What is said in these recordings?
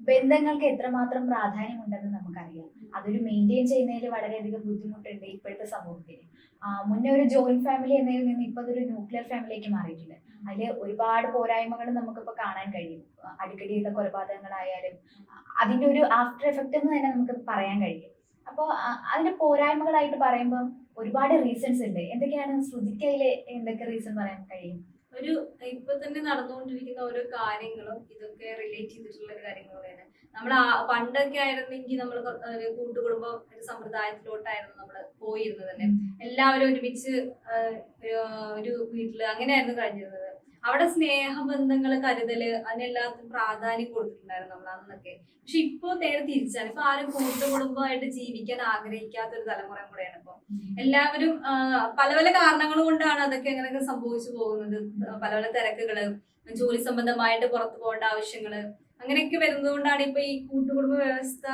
ബന്ധങ്ങൾക്ക് എത്രമാത്രം പ്രാധാന്യമുണ്ടെന്ന് നമുക്കറിയാം. അതൊരു മെയിന്റെയിൻ ചെയ്യുന്നതിൽ വളരെയധികം ബുദ്ധിമുട്ടുണ്ട് ഇപ്പോഴത്തെ സമൂഹത്തിന്. മുന്നേ ഒരു ജോയിന്റ് ഫാമിലി എന്നതിൽ നിന്ന് ഇപ്പൊ അതൊരു ന്യൂക്ലിയർ ഫാമിലിയിലേക്ക് മാറിയിട്ടുണ്ട്. അതിൽ ഒരുപാട് പോരായ്മകൾ നമുക്കിപ്പോൾ കാണാൻ കഴിയും. അടിക്കടിയുള്ള കൊലപാതകങ്ങളായാലും അതിന്റെ ഒരു ആഫ്റ്റർ എഫക്റ്റ് എന്ന് തന്നെ നമുക്ക് പറയാൻ കഴിയും. അപ്പോൾ അതിന്റെ പോരായ്മകളായിട്ട് പറയുമ്പോൾ ഒരുപാട് റീസൺസ് ഉണ്ട്. എന്തൊക്കെയാണ്? ശ്രുതിക്കയിലെ എന്തൊക്കെ റീസൺ പറയാൻ കഴിയും? ഒരു ഇപ്പൊ തന്നെ നടന്നുകൊണ്ടിരിക്കുന്ന ഓരോ കാര്യങ്ങളും ഇതൊക്കെ റിലേറ്റ് ചെയ്തിട്ടുള്ള ഒരു കാര്യങ്ങളാണ് നമ്മൾ പണ്ടൊക്കെ ആയിരുന്നെങ്കിൽ നമ്മൾ കൂട്ടുകുടുംബ ഒരു സമ്പ്രദായത്തിലോട്ടായിരുന്നു നമ്മൾ പോയിരുന്നത് തന്നെ. എല്ലാവരും ഒരുമിച്ച് ഒരു- വീട്ടിൽ അങ്ങനെയായിരുന്നു കഴിഞ്ഞിരുന്നത്. അവിടെ സ്നേഹബന്ധങ്ങൾ കരുതൽ അതിനെല്ലാത്തിനും പ്രാധാന്യം കൊടുത്തിട്ടുണ്ടായിരുന്നു നമ്മൾ അന്നൊക്കെ. പക്ഷെ ഇപ്പോ നേരെ തിരിച്ചാണ്. ഇപ്പൊ ആരും കൂട്ടുകുടുംബമായിട്ട് ജീവിക്കാൻ ആഗ്രഹിക്കാത്ത ഒരു തലമുറ കൂടെയാണ് ഇപ്പൊ. എല്ലാവരും പല പല കാരണങ്ങൾ കൊണ്ടാണ് അതൊക്കെ അങ്ങനെയൊക്കെ സംഭവിച്ചു പോകുന്നത്. പല പല തിരക്കുകൾ ജോലി സംബന്ധമായിട്ട് പുറത്തു പോകേണ്ട ആവശ്യങ്ങൾ അങ്ങനെയൊക്കെ വരുന്നതുകൊണ്ടാണ് ഇപ്പൊ ഈ കൂട്ടുകുടുംബ വ്യവസ്ഥ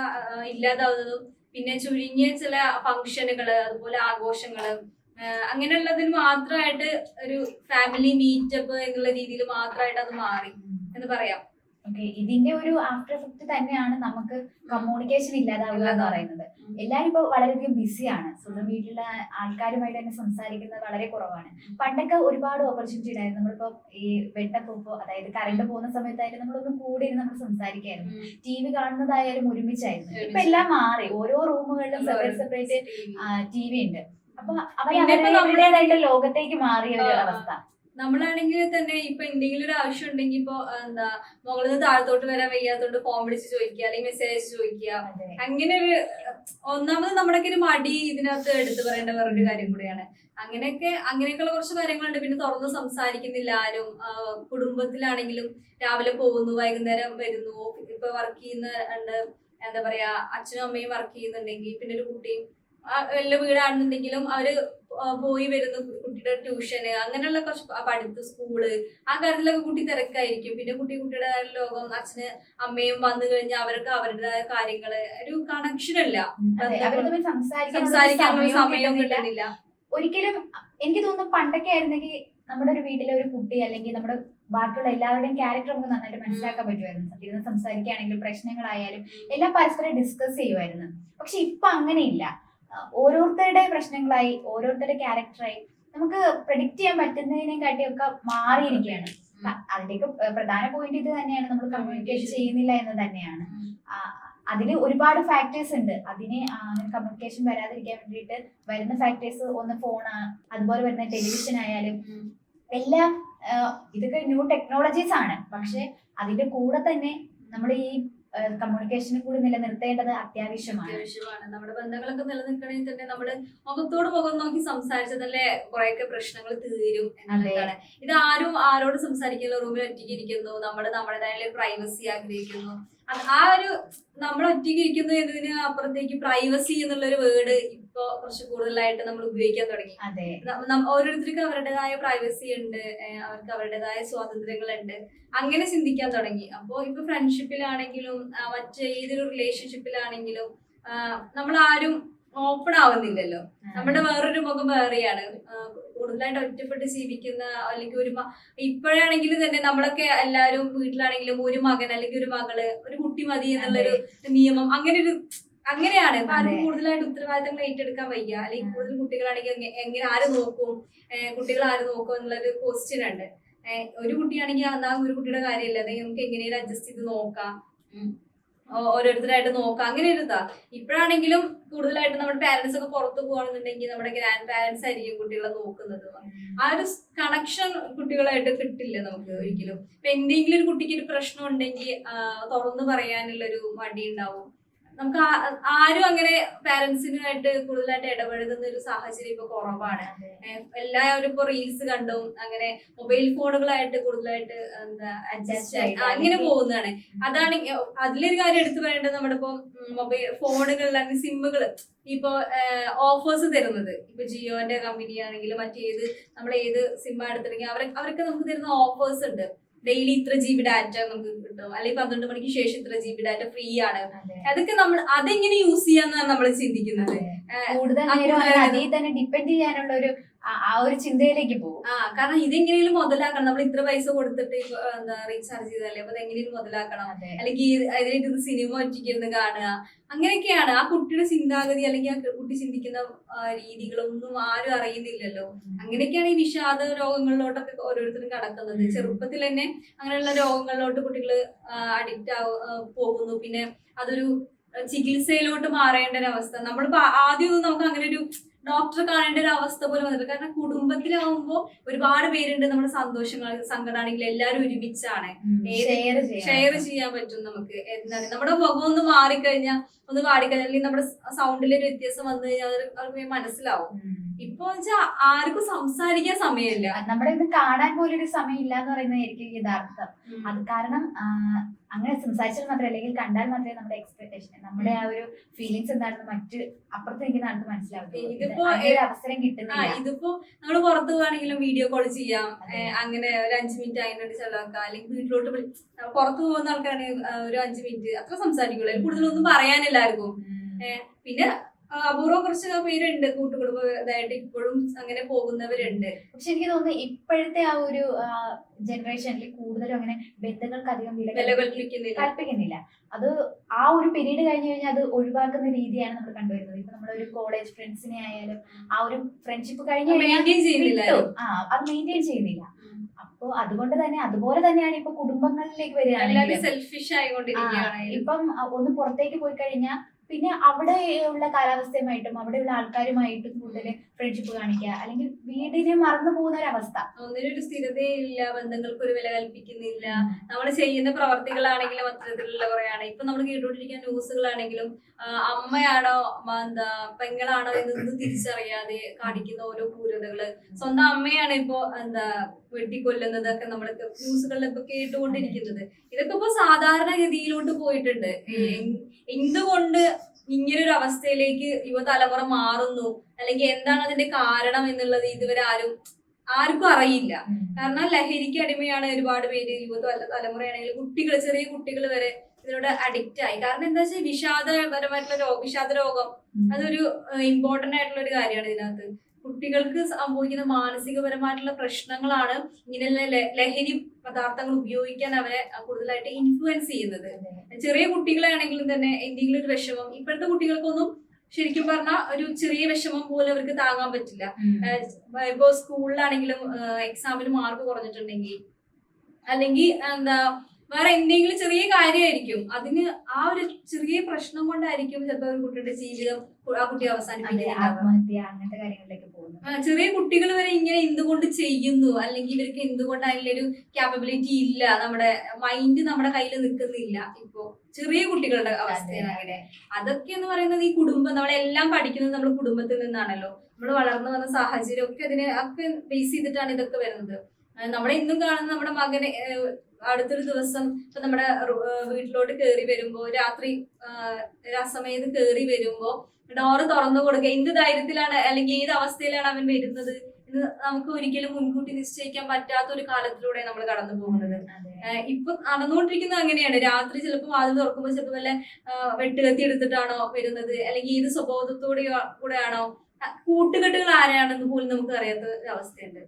ഇല്ലാതാവുന്നതും പിന്നെ ചുരുങ്ങിയ ചില ഫംഗ്ഷനുകൾ അതുപോലെ ആഘോഷങ്ങൾ അങ്ങനെയുള്ളതിന് മാത്രമായിട്ട് ഒരു ഫാമിലി മീറ്റപ്പ് എന്നുള്ള രീതിയിൽ മാത്രമായിട്ട് അത് മാറി എന്ന് പറയാം. ഓക്കെ ഇതിന്റെ ഒരു ആഫ്റ്റർ എഫക്റ്റ് തന്നെയാണ് നമുക്ക് കമ്മ്യൂണിക്കേഷൻ ഇല്ലാതാവുക എന്ന് പറയുന്നത്. എല്ലാവരും ഇപ്പോൾ വളരെയധികം ബിസിയാണ് സ്വന്തം വീട്ടിലുള്ള ആൾക്കാരുമായിട്ട് തന്നെ സംസാരിക്കുന്നത് വളരെ കുറവാണ്. പണ്ടൊക്കെ ഒരുപാട് ഓപ്പർച്യൂണിറ്റി ഉണ്ടായിരുന്നു. നമ്മളിപ്പോ ഈ വെട്ടപ്പോ അതായത് കറണ്ട് പോകുന്ന സമയത്തായാലും നമ്മളൊന്ന് കൂടി ഇരുന്ന് നമ്മൾ സംസാരിക്കായിരുന്നു. T V കാണുന്നതായാലും ഒരുമിച്ചായിരുന്നു. ഇപ്പൊ എല്ലാം മാറി. ഓരോ റൂമുകളിലും സെപ്പറേറ്റ് സെപ്പറേറ്റ് ടി വി ഉണ്ട്. അവരുടെ- ലോകത്തേക്ക് മാറിയ ഒരു. അവസ്ഥ. നമ്മളാണെങ്കിൽ തന്നെ ഇപ്പൊ എന്തെങ്കിലും ഒരു ആവശ്യം ഉണ്ടെങ്കിൽ ഇപ്പൊ എന്താ മുകളിൽ നിന്ന് താഴത്തോട്ട് വരാൻ വയ്യാത്തോണ്ട് ഫോൺ വിളിച്ച് ചോദിക്കുക അല്ലെങ്കിൽ മെസ്സേജ് ചോദിക്കുക. അങ്ങനെ ഒരു ഒന്നാമത് നമ്മുടെ ഒരു മടി ഇതിനകത്ത് എടുത്തു പറയേണ്ട വേറൊരു കാര്യം കൂടിയാണ്. അങ്ങനെയൊക്കെ അങ്ങനെയൊക്കെയുള്ള കുറച്ച് കാര്യങ്ങളുണ്ട്. പിന്നെ തുറന്ന് സംസാരിക്കുന്നില്ല ആരും. കുടുംബത്തിലാണെങ്കിലും രാവിലെ പോകുന്നു വൈകുന്നേരം വരുന്നു ഇപ്പൊ വർക്ക് ചെയ്യുന്ന എന്താ പറയാ അച്ഛനും അമ്മയും വർക്ക് ചെയ്യുന്നുണ്ടെങ്കിൽ പിന്നെ ഒരു കുട്ടിയും വല്ല വീടാണെന്നുണ്ടെങ്കിലും അവർ പോയി വരുന്നു കുട്ടിയുടെ ട്യൂഷന്. അങ്ങനെയുള്ള കുറച്ച് പഠിത്തം സ്കൂൾ. ആ കാര്യത്തിലൊക്കെ കുട്ടി തിരക്കായിരിക്കും. പിന്നെ കുട്ടി കുട്ടിയുടേതായ ലോകം അച്ഛന് അമ്മയും വന്നു കഴിഞ്ഞാൽ അവർക്ക് അവരുടേതായ കാര്യങ്ങൾ. ഒരു കണക്ഷൻ അവർ സംസാരിക്കാൻ സമയം കിട്ടുന്നില്ല. ഒരിക്കലും എനിക്ക് തോന്നുന്നു പണ്ടൊക്കെ ആയിരുന്നെങ്കിൽ നമ്മുടെ ഒരു വീട്ടിലെ ഒരു കുട്ടി അല്ലെങ്കിൽ നമ്മുടെ ബാക്കിയുള്ള എല്ലാവരുടെയും ക്യാരക്ടർ നമുക്ക് നന്നായിട്ട് മനസ്സിലാക്കാൻ പറ്റുമായിരുന്നു. ഇരുന്ന് സംസാരിക്കുകയാണെങ്കിലും പ്രശ്നങ്ങളായാലും എല്ലാം പരസ്പരം ഡിസ്കസ് ചെയ്യുമായിരുന്നു. പക്ഷെ ഇപ്പൊ അങ്ങനെയില്ല ഓരോരുത്തരുടെ പ്രശ്നങ്ങളായി ഓരോരുത്തരുടെ ക്യാരക്ടറായി നമുക്ക് പ്രഡിക്റ്റ് ചെയ്യാൻ പറ്റുന്നതിനെക്കാട്ടിയൊക്കെ മാറിയിരിക്കുകയാണ്. അതിന്റെയൊക്കെ പ്രധാന പോയിന്റ് ഇത് തന്നെയാണ്. നമ്മൾ കമ്മ്യൂണിക്കേഷൻ ചെയ്യുന്നില്ല എന്ന് തന്നെയാണ്. അതിൽ ഒരുപാട് ഫാക്ടേഴ്സ് ഉണ്ട്. അതിനെ കമ്മ്യൂണിക്കേഷൻ വരാതിരിക്കാൻ വേണ്ടിയിട്ട് വരുന്ന ഫാക്ടേഴ്സ് ഒന്ന് ഫോണ് അതുപോലെ വരുന്ന ടെലിവിഷൻ ആയാലും എല്ലാം ഇതൊക്കെ ന്യൂ ടെക്നോളജീസ് ആണ്. പക്ഷെ അതിന്റെ കൂടെ തന്നെ നമ്മൾ ഈ കമ്മ്യൂണിക്കേഷനെ കൂടി നിലനിർത്തേണ്ടത് അത്യാവശ്യമാണ്. അത്യാവശ്യമാണ്. നമ്മുടെ ബന്ധങ്ങളൊക്കെ നിലനിൽക്കണമെങ്കിൽ തന്നെ നമ്മൾ മുഖത്തോട് മുഖം നോക്കി സംസാരിച്ചതല്ലേ കുറെയൊക്കെ പ്രശ്നങ്ങൾ തീരും എന്നുള്ളതാണ്. ഇത് ആരും ആരോട് സംസാരിക്കുന്ന റൂമിൽ ഒറ്റയ്ക്ക് ഇരിക്കുന്നു. നമ്മൾ നമ്മുടേതായ പ്രൈവസി ആഗ്രഹിക്കുന്നു. ആ ഒരു നമ്മൾ ഒറ്റയ്ക്ക് ഇരിക്കുന്നു എന്നതിന് അപ്പുറത്തേക്ക് പ്രൈവസി എന്നുള്ള ഒരു വേർഡ് ഇപ്പൊ കുറച്ച് കൂടുതലായിട്ട് നമ്മൾ ഉപയോഗിക്കാൻ തുടങ്ങി. അതെ. ഓരോരുത്തർക്കും അവരുടേതായ പ്രൈവസി ഉണ്ട് അവർക്ക് അവരുടേതായ സ്വാതന്ത്ര്യങ്ങളുണ്ട്. അങ്ങനെ ചിന്തിക്കാൻ തുടങ്ങി. അപ്പോൾ ഇപ്പൊ ഫ്രണ്ട്ഷിപ്പിലാണെങ്കിലും മറ്റ് ഏതൊരു റിലേഷൻഷിപ്പിലാണെങ്കിലും നമ്മൾ ആരും ഓപ്പൺ ആവുന്നില്ലല്ലോ. നമ്മുടെ വേറൊരു മുഖം വേറെയാണ്. കൂടുതലായിട്ട് ഒറ്റപ്പെട്ട് ജീവിക്കുന്ന അല്ലെങ്കിൽ ഒരു ഇപ്പോഴാണെങ്കിൽ ഇപ്പോഴാണെങ്കിലും തന്നെ നമ്മളൊക്കെ എല്ലാവരും വീട്ടിലാണെങ്കിലും ഒരു മകൻ അല്ലെങ്കിൽ ഒരു മകൾ ഒരു കുട്ടി മതി എന്നുള്ളൊരു നിയമം അങ്ങനെ ഒരു അങ്ങനെയാണ്. ആരും കൂടുതലായിട്ട് ഉത്തരവാദിത്തങ്ങൾ ഏറ്റെടുക്കാൻ വയ്യ. അല്ലെങ്കിൽ കൂടുതൽ കുട്ടികളാണെങ്കിൽ എങ്ങ- എങ്ങനെ ആര് നോക്കും? കുട്ടികൾ ആര് നോക്കും എന്നുള്ളൊരു ക്വസ്റ്റ്യൻ ഉണ്ട്. ഒരു കുട്ടിയാണെങ്കിൽ എന്നാ ഒരു കുട്ടിയുടെ കാര്യമില്ല. അതെങ്കിൽ നമുക്ക് എങ്ങനെയും അഡ്ജസ്റ്റ് ചെയ്ത് നോക്കാം. ഓരോരുത്തരായിട്ട് നോക്കാം. അങ്ങനെ ഒരു ഇതാ. ഇപ്പോഴാണെങ്കിലും കൂടുതലായിട്ട് നമ്മുടെ പാരന്റ്സ് ഒക്കെ പുറത്തു പോകണമെന്നുണ്ടെങ്കിൽ നമ്മുടെ ഗ്രാൻഡ് പാരന്റ്സ് ആയിരിക്കും കുട്ടികളെ നോക്കുന്നത്. ആ ഒരു കണക്ഷൻ കുട്ടികളായിട്ട് കിട്ടില്ല നമുക്ക് ഒരിക്കലും. ഇപ്പൊ എന്തെങ്കിലും ഒരു കുട്ടിക്ക് ഒരു പ്രശ്നം ഉണ്ടെങ്കിൽ തുറന്നു പറയാനുള്ള ഒരു മടി ഉണ്ടാവും. നമുക്ക് ആരും അങ്ങനെ പാരന്റ്സിനുമായിട്ട് കൂടുതലായിട്ട് ഇടപഴകുന്ന ഒരു സാഹചര്യം ഇപ്പൊ കുറവാണ്. എല്ലാവരും ഇപ്പൊ റീൽസ് കണ്ടും അങ്ങനെ മൊബൈൽ ഫോണുകളായിട്ട് കൂടുതലായിട്ട് എന്താ അഡ്ജസ്റ്റ് ആയി അങ്ങനെ അല്ലെങ്കിൽ- പോകുന്നതാണ്. അതാണ് അതിലൊരു കാര്യം എടുത്തു പറയേണ്ടത് നമ്മുടെ ഇപ്പൊ മൊബൈൽ ഫോണുകളിലാണ് സിമ്മുകൾ ഇപ്പോ ഓഫേഴ്സ് തരുന്നത്. ഇപ്പൊ ജിയോന്റെ കമ്പനി ആണെങ്കിലും മറ്റേത് നമ്മൾ ഏത് സിം എടുത്തിട്ടുണ്ടെങ്കിൽ അവർ അവർക്ക് നമുക്ക് തരുന്ന ഓഫേഴ്സ് ഉണ്ട്. ഡെയിലി ഇത്ര ജി ബി ഡാറ്റ നമുക്ക് കിട്ടും. അല്ലെങ്കിൽ പന്ത്രണ്ട് മണിക്ക് ശേഷം ഇത്ര ജി ബി ഡാറ്റ ഫ്രീ ആണ്. അതൊക്കെ നമ്മൾ അതെങ്ങനെ യൂസ് ചെയ്യാന്നാണ് നമ്മൾ ചിന്തിക്കുന്നത്. കൂടുതൽ നേരം അതിൽ തന്നെ ഡിപ്പെൻഡ് ചെയ്യാനുള്ള ഒരു ആ- ഒരു ചിന്തയിലേക്ക് പോകും. ആ കാരണം ഇതെങ്ങനെയും മുതലാക്കണം. നമ്മൾ ഇത്ര പൈസ കൊടുത്തിട്ട് എന്താ റീചാർജ് ചെയ്തല്ലേ അപ്പൊ എങ്ങനെയും മുതലാക്കണം. അല്ലെങ്കിൽ അതിലേക്ക് സിനിമ ഒറ്റയ്ക്കിരുന്ന് കാണുക. അങ്ങനെയൊക്കെയാണ്. ആ കുട്ടിയുടെ ചിന്താഗതി അല്ലെങ്കിൽ ആ കുട്ടി ചിന്തിക്കുന്ന രീതികളൊന്നും ആരും അറിയുന്നില്ലല്ലോ. അങ്ങനെയൊക്കെയാണ് ഈ വിഷാദ രോഗങ്ങളിലോട്ടൊക്കെ ഓരോരുത്തരും കടക്കുന്നത്. ചെറുപ്പത്തിൽ തന്നെ അങ്ങനെയുള്ള രോഗങ്ങളിലോട്ട് കുട്ടികൾ അഡിക്റ്റ് പോകുന്നു. പിന്നെ അതൊരു ചികിത്സയിലോട്ട് മാറേണ്ട ഒരു അവസ്ഥ. നമ്മളിപ്പോ ആദ്യമൊന്നും നമുക്ക് അങ്ങനെ ഒരു ഡോക്ടറെ കാണേണ്ട ഒരു അവസ്ഥ പോലും വന്നിട്ട് കാരണം കുടുംബത്തിലാവുമ്പോ ഒരുപാട് പേരുണ്ട് നമ്മുടെ സന്തോഷങ്ങൾ സങ്കടമാണെങ്കിൽ എല്ലാവരും ഒരുമിച്ചാണ്. ഷെയർ ചെയ്യാൻ പറ്റും നമുക്ക്. എന്താണ്? നമ്മുടെ മുഖം ഒന്ന് മാറിക്കഴിഞ്ഞാൽ ഒന്ന് പാടിക്കഴിഞ്ഞാൽ നമ്മുടെ സൗണ്ടിൽ ഒരു വ്യത്യാസം വന്നു കഴിഞ്ഞാൽ അവർക്ക് മനസ്സിലാവും. ഇപ്പൊ ആർക്കും സംസാരിക്കാൻ സമയമില്ല. നമ്മുടെ ഇത് കാണാൻ പോലും ഒരു സമയമില്ല എന്ന് പറയുന്നതായിരിക്കും യഥാർത്ഥം. അത് കാരണം അങ്ങനെ സംസാരിച്ചാൽ മാത്രമേ അല്ലെങ്കിൽ കണ്ടാൽ മാത്രമേ നമ്മുടെ എക്സ്പെക്ടേഷൻ നമ്മുടെ ആ ഒരു ഫീലിങ്സ് എന്താണെന്ന് മറ്റ് അപ്പുറത്തേക്ക് നിൽക്കുന്ന ആൾക്ക് മനസ്സിലാവും ഇതിപ്പോ ഒരു അവസരം കിട്ടുന്നില്ല. ഇതിപ്പോ നമ്മൾ പുറത്ത് പോവാണെങ്കിലും വീഡിയോ കോൾ ചെയ്യാം. അങ്ങനെ ഒരു അഞ്ചു മിനിറ്റ് ആയിട്ട് ചെലവാക്കാം. അല്ലെങ്കിൽ വീട്ടിലോട്ട് പുറത്ത് പോകുന്ന ആൾക്കാരാണെങ്കിൽ ഒരു അഞ്ചു മിനിറ്റ് അത്ര സംസാരിക്കുള്ളൂ. കൂടുതലൊന്നും പറയാനില്ലായിരിക്കും. പിന്നെ അപൂർവം കുറച്ച് പേരുണ്ട് കൂട്ടുകുടുംബ ഇതായിട്ട് ഇപ്പോഴും അങ്ങനെ പോകുന്നവരുണ്ട്. പക്ഷെ എനിക്ക് തോന്നുന്നു ഇപ്പോഴത്തെ ആ ഒരു ജനറേഷനിൽ കൂടുതലും അങ്ങനെ ബന്ധങ്ങൾക്ക് അധികം വില കൽപ്പിക്കുന്നില്ല. കൽപ്പിക്കുന്നില്ല അത് ആ ഒരു പീരീഡ് കഴിഞ്ഞു കഴിഞ്ഞാൽ അത് ഒഴിവാക്കുന്ന രീതിയാണ് നമ്മൾ കണ്ടുവരുന്നത്. ഇപ്പൊ നമ്മുടെ ഒരു കോളേജ് ഫ്രണ്ട്സിനെ ആയാലും ആ ഒരു ഫ്രണ്ട്ഷിപ്പ് കഴിഞ്ഞു കഴിഞ്ഞാൽ ആ അത് മെയിന്റെയിൻ ചെയ്യുന്നില്ല. അപ്പോ അതുകൊണ്ട് തന്നെ അതുപോലെ തന്നെയാണ് ഇപ്പൊ കുടുംബങ്ങളിലേക്ക് ആയിക്കൊണ്ടിരിക്കുകയാണ് ഇപ്പം ഒന്ന് പുറത്തേക്ക് പോയി കഴിഞ്ഞാൽ പിന്നെ അവിടെ ഉള്ള കാലാവസ്ഥയുമായിട്ടും അവിടെയുള്ള ആൾക്കാരുമായിട്ടും കൂടുതൽ ഫ്രണ്ട്ഷിപ്പ് കാണിക്കുക. അല്ലെങ്കിൽ വീടിനെ മറന്നു പോകുന്ന ഒരു അവസ്ഥ ഒരു സ്ഥിരതയില്ല ബന്ധങ്ങൾക്ക് ഒരു വില കൽപ്പിക്കുന്നില്ല. നമ്മൾ ചെയ്യുന്ന പ്രവർത്തികളാണെങ്കിലും അത്തരത്തിലുള്ള കുറയാണ്. ഇപ്പൊ നമ്മൾ കേട്ടുകൊണ്ടിരിക്കുന്ന ന്യൂസുകളാണെങ്കിലും അമ്മയാണോ എന്താ പെങ്ങളാണോ എന്നൊന്നും തിരിച്ചറിയാതെ കാണിക്കുന്ന ഓരോ ക്രൂരതകൾ. സ്വന്തം അമ്മയാണ് ഇപ്പോ എന്താ വെട്ടിക്കൊല്ലുന്നതൊക്കെ നമ്മൾ ന്യൂസുകളിൽ ഇപ്പൊ കേട്ടുകൊണ്ടിരിക്കുന്നത്. ഇതൊക്കെ ഇപ്പൊ സാധാരണഗതിയിലോട്ട് പോയിട്ടുണ്ട്. എന്തുകൊണ്ട് ഇങ്ങനൊരു അവസ്ഥയിലേക്ക് യുവതലമുറ മാറുന്നു. അല്ലെങ്കിൽ എന്താണ് അതിന്റെ കാരണം എന്നുള്ളത് ഇതുവരെ ആരും ആർക്കും അറിയില്ല. കാരണം ലഹരിക്ക് അടിമയാണ് ഒരുപാട് പേര് യുവ തലമുറയാണെങ്കിൽ കുട്ടികൾ ചെറിയ കുട്ടികൾ വരെ ഇതിനോട് അഡിക്റ്റ് ആയി. കാരണം എന്താ വെച്ചാൽ വിഷാദപരമായിട്ടുള്ള രോഗം വിഷാദ രോഗം അതൊരു ഇമ്പോർട്ടന്റ് ആയിട്ടുള്ള ഒരു കാര്യമാണ് ഇതിനകത്ത്. കുട്ടികൾക്ക് സംഭവിക്കുന്ന മാനസികപരമായിട്ടുള്ള പ്രശ്നങ്ങളാണ് ഇങ്ങനെയുള്ള ലഹരി പദാർത്ഥങ്ങൾ ഉപയോഗിക്കാൻ അവരെ കൂടുതലായിട്ട് ഇൻഫ്ലുവൻസ് ചെയ്യുന്നത്. ചെറിയ കുട്ടികളാണെങ്കിലും തന്നെ എന്തെങ്കിലും ഒരു വിഷമം ഇപ്പോഴത്തെ കുട്ടികൾക്കൊന്നും ശരിക്കും പറഞ്ഞാൽ ഒരു ചെറിയ വിഷമം പോലും അവർക്ക് താങ്ങാൻ പറ്റില്ല. ഇപ്പോ സ്കൂളിലാണെങ്കിലും എക്സാമിന് മാർക്ക് കുറഞ്ഞിട്ടുണ്ടെങ്കിൽ അല്ലെങ്കിൽ എന്താ വേറെ എന്തെങ്കിലും ചെറിയ കാര്യമായിരിക്കും. അതിന് ആ ഒരു ചെറിയ പ്രശ്നം കൊണ്ടായിരിക്കും ചിലപ്പോൾ ഒരു കുട്ടിയുടെ ജീവിതം ആ കുട്ടി അവസാനിപ്പിക്കുന്നത് ആത്മഹത്യ അങ്ങനത്തെ കാര്യങ്ങളിലേക്ക് ചെറിയ കുട്ടികൾ വരെ ഇങ്ങനെ എന്തുകൊണ്ട് ചെയ്യുന്നു? അല്ലെങ്കിൽ ഇവർക്ക് എന്തുകൊണ്ട് അതിലൊരു ക്യാപ്പബിലിറ്റി ഇല്ല? നമ്മുടെ മൈൻഡ് നമ്മുടെ കയ്യിൽ നിൽക്കുന്നില്ല. ഇപ്പോ ചെറിയ കുട്ടികളുടെ അവസ്ഥയാണ് അങ്ങനെ അതൊക്കെ എന്ന് പറയുന്നത് ഈ കുടുംബം നമ്മളെല്ലാം പഠിക്കുന്നത് നമ്മൾ കുടുംബത്തിൽ നിന്നാണല്ലോ. നമ്മൾ വളർന്നു വന്ന സാഹചര്യം ഒക്കെ അതിനെ ഒക്കെ ബേസ് ചെയ്തിട്ടാണ് ഇതൊക്കെ വരുന്നത്. നമ്മളെ ഇന്നും കാണുന്ന നമ്മുടെ മകനെ അടുത്തൊരു ദിവസം ഇപ്പൊ നമ്മുടെ വീട്ടിലോട്ട് കയറി വരുമ്പോ രാത്രി സമയത്ത് കയറി വരുമ്പോ ഡോറ് തുറന്നു കൊടുക്കുക. എന്ത് ധൈര്യത്തിലാണ് അല്ലെങ്കിൽ ഏത് അവസ്ഥയിലാണ് അവൻ വരുന്നത് എന്ന് നമുക്ക് ഒരിക്കലും മുൻകൂട്ടി നിശ്ചയിക്കാൻ പറ്റാത്ത ഒരു കാലത്തിലൂടെ നമ്മൾ കടന്നു പോകുന്നത്. ഇപ്പൊ നടന്നുകൊണ്ടിരിക്കുന്നത് അങ്ങനെയാണ്. രാത്രി ചിലപ്പോൾ വാതിൽ തുറക്കുമ്പോൾ ചിലപ്പോൾ വല്ല വെട്ടുകത്തി എടുത്തിട്ടാണോ വരുന്നത്? അല്ലെങ്കിൽ ഏത് സ്വബോധത്തോടെ കൂടെയാണോ? കൂട്ടുകെട്ടുകൾ ആരാണെന്ന് പോലും നമുക്ക് അറിയാത്ത ഒരു അവസ്ഥയുണ്ട്.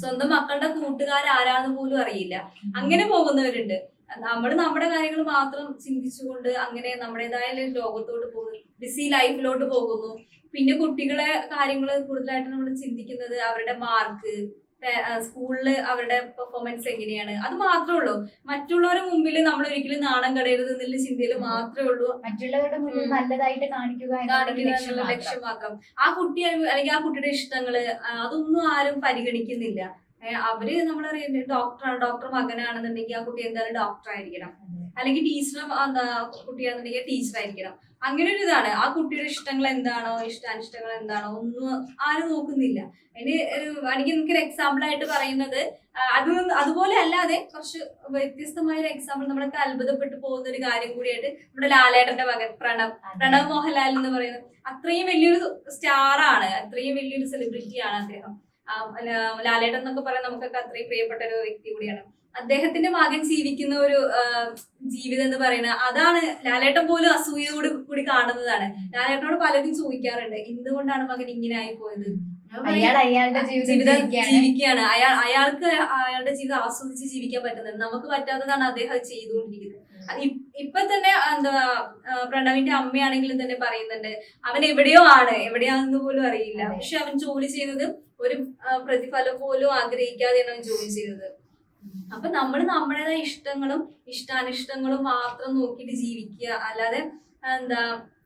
സ്വന്തം മക്കളുടെ കൂട്ടുകാർ ആരാന്ന് പോലും അറിയില്ല. അങ്ങനെ പോകുന്നവരുണ്ട്. നമ്മൾ നമ്മുടെ കാര്യങ്ങൾ മാത്രം ചിന്തിച്ചുകൊണ്ട് അങ്ങനെ നമ്മുടേതായ ലോകത്തോട്ട് പോകുന്നു. ബിസി ലൈഫിലോട്ട് പോകുന്നു. പിന്നെ കുട്ടികളെ കാര്യങ്ങൾ കൂടുതലായിട്ട് നമ്മൾ ചിന്തിക്കുന്നത് അവരുടെ മാർക്ക് സ്കൂളിൽ അവരുടെ പെർഫോമൻസ് എങ്ങനെയാണ്? അത് മാത്രമേ ഉള്ളൂ. മറ്റുള്ളവരുടെ മുമ്പിൽ നമ്മൾ ഒരിക്കലും നാണം കടയരുത് എന്നുള്ള ചിന്തയിൽ മാത്രമേ ഉള്ളൂ. മറ്റുള്ളവരുടെ മുമ്പിൽ നല്ലതായിട്ട് കാണിക്കുക കാണിക്കുക ലക്ഷ്യം എന്നുള്ള മാത്രം. ലക്ഷ്യം മാത്രം ആ കുട്ടി അല്ലെങ്കിൽ ആ കുട്ടിയുടെ ഇഷ്ടങ്ങൾ അതൊന്നും ആരും പരിഗണിക്കുന്നില്ല. അവർ നമ്മളറിയുന്നത് ഡോക്ടർ ഡോക്ടർ മകനാണെന്നുണ്ടെങ്കിൽ ആ കുട്ടി എന്തായാലും ഡോക്ടർ ആയിരിക്കണം. അല്ലെങ്കിൽ ടീച്ചർ എന്താ കുട്ടിയാണെന്നുണ്ടെങ്കിൽ ടീച്ചർ ആയിരിക്കണം. അങ്ങനെ ഒരു ഇതാണ്. ആ കുട്ടിയുടെ ഇഷ്ടങ്ങൾ എന്താണോ ഇഷ്ടാനിഷ്ടങ്ങൾ എന്താണോ ഒന്നും ആരും നോക്കുന്നില്ല. അതിന് ഒരു എനിക്ക് നമുക്ക് ഒരു എക്സാമ്പിൾ ആയിട്ട് പറയുന്നത് അത് അതുപോലെ അല്ലാതെ കുറച്ച് വ്യത്യസ്തമായ ഒരു എക്സാമ്പിൾ നമ്മളൊക്കെ അത്ഭുതപ്പെട്ടു പോകുന്ന ഒരു കാര്യം കൂടിയായിട്ട് നമ്മുടെ ലാലേട്ടന്റെ മകൻ പ്രണവ്. പ്രണവ് മോഹൻലാൽ എന്ന് പറയുന്നത് അത്രയും വലിയൊരു സ്റ്റാറാണ് അത്രയും വലിയൊരു സെലിബ്രിറ്റിയാണ് അദ്ദേഹം. ലാലേട്ടൻ എന്നൊക്കെ പറയാൻ നമുക്കൊക്കെ അത്രയും പ്രിയപ്പെട്ട ഒരു വ്യക്തി കൂടിയാണ്. അദ്ദേഹത്തിന്റെ മകൻ ജീവിക്കുന്ന ഒരു ജീവിതം എന്ന് പറയുന്നത് അതാണ് ലാലേട്ടൻ പോലും അസൂയയോട് കൂടി കാണുന്നതാണ്. ലാലേട്ടനോട് പലരും ചോദിക്കാറുണ്ട് എന്തുകൊണ്ടാണ് മകൻ ഇങ്ങനെ ആയി പോയത് ജീവിതം ജീവിക്കുകയാണ്. അയാൾ അയാൾക്ക് അയാളുടെ ജീവിതം ആസ്വദിച്ച് ജീവിക്കാൻ പറ്റുന്നത്. നമുക്ക് പറ്റാത്തതാണ് അദ്ദേഹം അത് ചെയ്തുകൊണ്ടിരിക്കുന്നത്. ഇപ്പൊ തന്നെ എന്താ പ്രണവിന്റെ അമ്മയാണെങ്കിലും തന്നെ പറയുന്നുണ്ട് അവൻ എവിടെയോ ആണ്. എവിടെയാണെന്ന് പോലും അറിയില്ല. പക്ഷെ അവൻ ജോലി ചെയ്യുന്നത് ഒരു പ്രതിഫലം പോലും ആഗ്രഹിക്കാതെയാണ് അവൻ ജോലി ചെയ്തത്. അപ്പൊ നമ്മൾ നമ്മുടേതായ ഇഷ്ടങ്ങളും ഇഷ്ടാനിഷ്ടങ്ങളും മാത്രം നോക്കിയിട്ട് ജീവിക്കുക. അല്ലാതെ എന്താ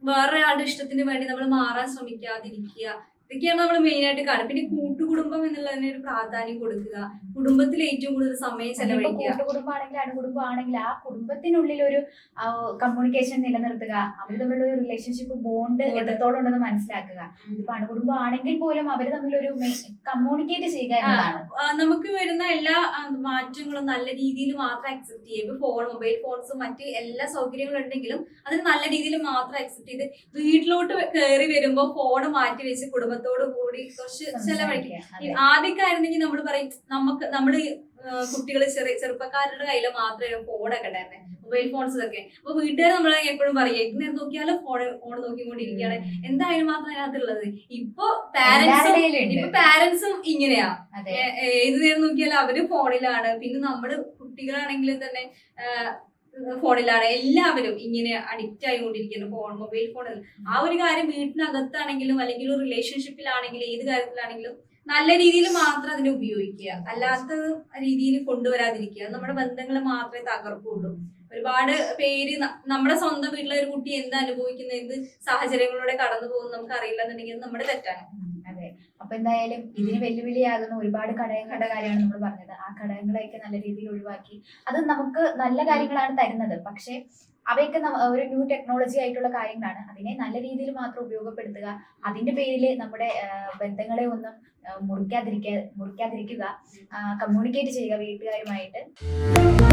വേറൊരാളുടെ ഇഷ്ടത്തിന് വേണ്ടി നമ്മൾ മാറാൻ ശ്രമിക്കാതിരിക്കുക. ഇതൊക്കെയാണ് നമ്മൾ മെയിൻ ആയിട്ട് കാണുക. പിന്നെ കൂട്ടുകുടുംബം എന്നുള്ളതിന് ഒരു പ്രാധാന്യം കൊടുക്കുക. കുടുംബത്തിൽ ഏറ്റവും കൂടുതൽ സമയം ചെലവഴിക്കുക. കൂട്ടുകുടുംബാണെങ്കിൽ അണുകുടുംബമാണെങ്കിൽ ആ കുടുംബത്തിനുള്ളിൽ ഒരു കമ്മ്യൂണിക്കേഷൻ നിലനിർത്തുക. അവർ തമ്മിലുള്ള ഒരു റിലേഷൻഷിപ്പ് ബോണ്ട്. എത്രത്തോളം ഉണ്ടെന്ന് മനസ്സിലാക്കുക. ഇപ്പൊ അണുകുടുംബം ആണെങ്കിൽ പോലും അവർ തമ്മിലൊരു കമ്മ്യൂണിക്കേറ്റ് ചെയ്യുക എന്നതാണ്. നമുക്ക് വരുന്ന എല്ലാ മാറ്റങ്ങളും നല്ല രീതിയിൽ മാത്രം അക്സെപ്റ്റ് ചെയ്യുക. ഇപ്പൊ ഫോൺ മൊബൈൽ ഫോൺസും മറ്റ് എല്ലാ സൗകര്യങ്ങളും ഉണ്ടെങ്കിലും അതിന് നല്ല രീതിയിൽ മാത്രം അക്സെപ്റ്റ് ചെയ്ത് വീട്ടിലോട്ട് കയറി വരുമ്പോൾ ഫോൺ മാറ്റി വെച്ച് കുടുംബത്തോട് കൂടി കുറച്ച് ചെലവഴിക്കും. ആദ്യമൊക്കെ ആയിരുന്നെങ്കിൽ നമ്മൾ പറയും നമുക്ക് നമ്മൾ കുട്ടികൾ ചെറിയ ചെറുപ്പക്കാരുടെ കയ്യിൽ മാത്രമേ ഫോണൊക്കെ ഉണ്ടായിരുന്നെ. മൊബൈൽ ഫോൺസ് ഒക്കെ അപ്പൊ വീട്ടുകാർ നമ്മളെ എപ്പോഴും പറയും ഇത് നേരം നോക്കിയാലും ഫോൺ ഫോൺ നോക്കിക്കൊണ്ടിരിക്കുകയാണ്. എന്തായാലും മാത്രം അതിനകത്തുള്ളത്? ഇപ്പൊ പാരന്റ്സും ഇപ്പൊ പാരന്റ്സും ഇങ്ങനെയാ. ഏത് നേരം നോക്കിയാലും അവർ ഫോണിലാണ്. പിന്നെ നമ്മൾ കുട്ടികളാണെങ്കിലും തന്നെ ഫോണിലാണ് എല്ലാവരും ഇങ്ങനെ അഡിക്റ്റ് ആയിക്കൊണ്ടിരിക്കുന്നു. ഫോൺ മൊബൈൽ ഫോണിൽ ആ ഒരു കാര്യം വീട്ടിനകത്താണെങ്കിലും അല്ലെങ്കിൽ റിലേഷൻഷിപ്പിലാണെങ്കിലും ഏത് കാര്യത്തിലാണെങ്കിലും നല്ല രീതിയിൽ മാത്രം അതിനെ ഉപയോഗിക്കുക. അല്ലാത്ത രീതിയിൽ കൊണ്ടുവരാതിരിക്കുക. നമ്മുടെ ബന്ധങ്ങൾ മാത്രമേ തകർക്കുള്ളൂ ഒരുപാട് പേര് നമ്മുടെ സ്വന്തം വീട്ടിലെ ഒരു കുട്ടി എന്ത് അനുഭവിക്കുന്ന? എന്ത് സാഹചര്യങ്ങളിലൂടെ കടന്നു പോകുന്നു നമുക്ക് അറിയില്ല എന്നുണ്ടെങ്കിൽ നമ്മുടെ തെറ്റാണ്. അപ്പൊ എന്തായാലും ഇതിന് വെല്ലുവിളിയാകുന്ന ഒരുപാട് ഘടകങ്ങളുടെ കാര്യമാണ് നമ്മൾ പറഞ്ഞത്. ആ ഘടകങ്ങളെയൊക്കെ നല്ല രീതിയിൽ ഒഴിവാക്കി അത് നമുക്ക് നല്ല കാര്യങ്ങളാണ് തരുന്നത്. പക്ഷെ അവയൊക്കെ ഒരു ന്യൂ ടെക്നോളജി ആയിട്ടുള്ള കാര്യങ്ങളാണ്. അതിനെ നല്ല രീതിയിൽ മാത്രം ഉപയോഗപ്പെടുത്തുക അതിന്റെ പേരിൽ നമ്മുടെ ബന്ധങ്ങളെ ഒന്നും മുറിക്കാതിരിക്കുക മുറിക്കാതിരിക്കുക കമ്മ്യൂണിക്കേറ്റ് ചെയ്യുക വീട്ടുകാരുമായിട്ട്.